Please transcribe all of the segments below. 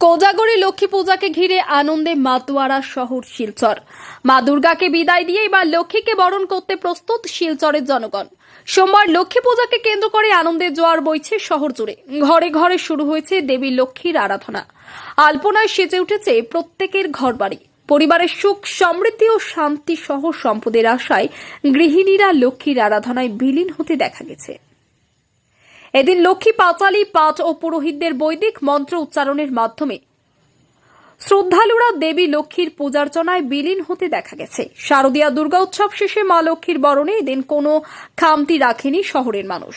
কোজাগরী লক্ষ্মী পূজাকে ঘিরে আনন্দে মাতোয়ারা শহর শিলচর। মা দুর্গাকে বিদায় দিয়ে এবার লক্ষ্মীকে বরণ করতে প্রস্তুত শিলচরের জনগণ। সোমবার লক্ষ্মী পূজাকে কেন্দ্র করে আনন্দের জোয়ার বইছে শহর জুড়ে। ঘরে ঘরে শুরু হয়েছে দেবী লক্ষ্মীর আরাধনা। আলপনায় সেজে উঠেছে প্রত্যেকের ঘরবাড়ি। পরিবারের সুখ, সমৃদ্ধি ও শান্তি সহ সম্পদের আশায় গৃহিণীরা লক্ষ্মীর আরাধনায় বিলীন হতে দেখা গেছে। এদিন লক্ষ্মী পাঁচালী পাঠ ও পুরোহিতদের বৈদিক মন্ত্র উচ্চারণের মাধ্যমে শ্রদ্ধালুরা দেবী লক্ষ্মীর পূজার্চনায় বিলীন হতে দেখা গেছে। শারদীয়া দুর্গা উৎসব শেষে মা লক্ষ্মীর বরণে এদিন কোনো খামতি রাখেনি শহরের মানুষ।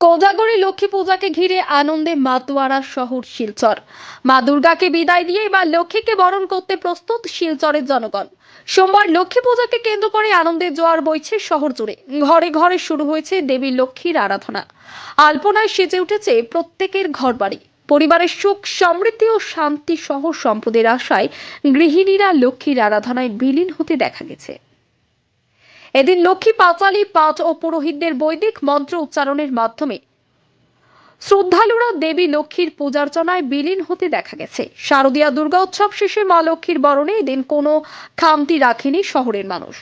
কোজাগরী লক্ষ্মী পূজাকে ঘিরে আনন্দে মাতোয়ারা শহর শিলচর। মা দুর্গাকে বিদায় দিয়ে এবার লক্ষ্মীকে বরণ করতে প্রস্তুত শিলচরের জনগণ। সোমবার লক্ষ্মী পূজাকে কেন্দ্র করে আনন্দের জোয়ার বইছে শহর জুড়ে। ঘরে ঘরে শুরু হয়েছে দেবী লক্ষ্মীর আরাধনা। আলপনায় সেজে উঠেছে প্রত্যেকের ঘরবাড়ি। পরিবারের সুখ, সমৃদ্ধি ও শান্তি সহ সম্পদের আশায় গৃহিণীরা লক্ষ্মীর আরাধনায় বিলীন হতে দেখা গেছে। এদিন লক্ষ্মী পাঁচালী পাঠ ও পুরোহিতদের বৈদিক মন্ত্র উচ্চারণের মাধ্যমে শ্রদ্ধালুরা দেবী লক্ষ্মীর পূজার্চনায় বিলীন হতে দেখা গেছে। শারদীয়া দুর্গা উৎসব শেষে মা লক্ষ্মীর বরণে এদিন কোনো খামতি রাখেনি শহরের মানুষ।